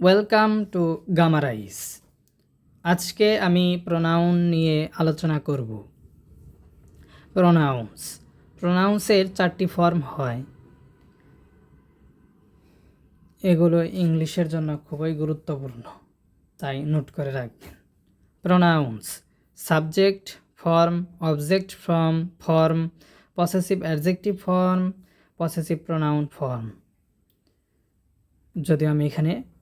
Welcome to গামারাইস আজকে আমি pronoun নিয়ে আলোচনা করব। প্রোনাউন্স প্রোনাউন্সের চারটি ফর্ম হয়। এগুলো ইংলিশের জন্য খুবই গুরুত্বপূর্ণ, তাই নোট করে রাখবেন। Pronouns subject form object form form possessive adjective form possessive pronoun form যদিও আমি এখানে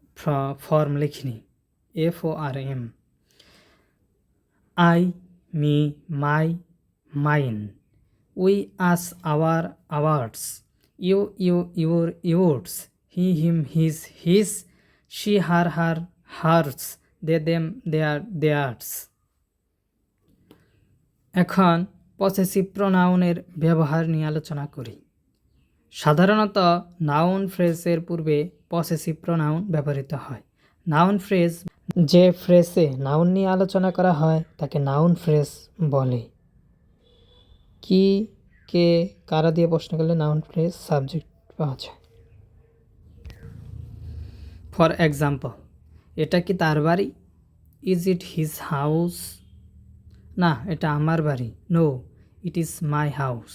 ফর্ম লিখিনি। F O R M I me my mine we us our ours you you your yours he him his his she her her hers they them their theirs এখন possessive প্রোনাউনের ব্যবহার নিয়ে আলোচনা করি। সাধারণত নাউন ফ্রেজের পূর্বে possessive pronoun ব্যবহৃত হয়। নাউন ফ্রেজ যে ফ্রেজে নাউন নিয়ে আলোচনা করা হয়, তাকে নাউন ফ্রেজ বলে। কি, কে, কারা দিয়ে প্রশ্ন করলে নাউন ফ্রেজ সাবজেক্ট পাওয়া যায়? ফর এক্সাম্পল এটা কি তার বাড়ি? ইজ ইট হিজ হাউস না, এটা আমার বাড়ি। No it is my house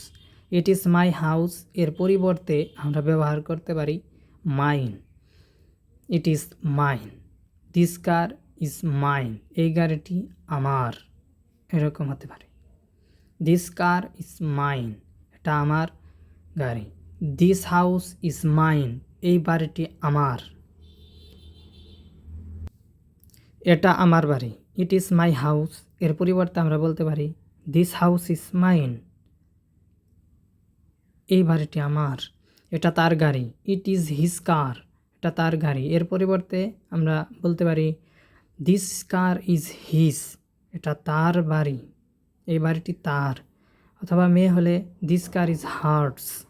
it is my house এর পরিবর্তে আমরা ব্যবহার করতে পারি mine it is mine this car is mine এই গাড়িটি আমার। এরকম হতে পারে। দিস কার ইজ মাইন এটা আমার গাড়ি। দিস হাউস ইজ মাইন এই বাড়িটি আমার। এটা আমার বাড়ি। ইট ইজ মাই হাউস এর পরিবর্তে আমরা বলতে পারি দিস হাউস ইজ মাইন এই বাড়িটি আমার। এটা তার গাড়ি। ইট ইজ হিজ কার এটা তার গাড়ি। এর পরিবর্তে আমরা বলতে পারি দিস কার ইজ হিস এটা তার বাড়ি। এই বাড়িটি তার। অথবা মেয়ে হলে দিস কার ইজ হার্টস